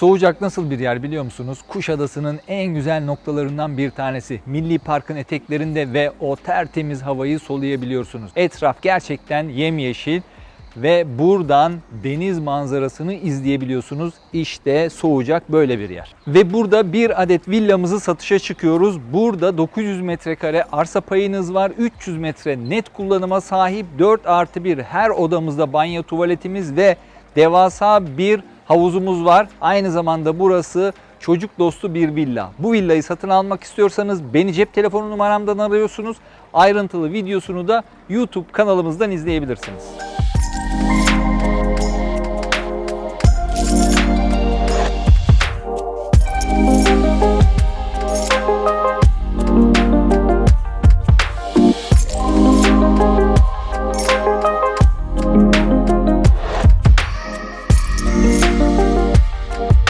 Soğucak nasıl bir yer biliyor musunuz? Kuşadası'nın en güzel noktalarından bir tanesi. Milli Park'ın eteklerinde ve o tertemiz havayı soluyabiliyorsunuz. Etraf gerçekten yemyeşil ve buradan deniz manzarasını izleyebiliyorsunuz. İşte Soğucak böyle bir yer. Ve burada bir adet villamızı satışa çıkıyoruz. Burada 900 metrekare arsa payınız var. 300 metre net kullanıma sahip 4 artı 1 her odamızda banyo tuvaletimiz ve devasa bir havuzumuz var. Aynı zamanda burası çocuk dostu bir villa. Bu villayı satın almak istiyorsanız beni cep telefonu numaramdan arıyorsunuz. Ayrıntılı videosunu da YouTube kanalımızdan izleyebilirsiniz.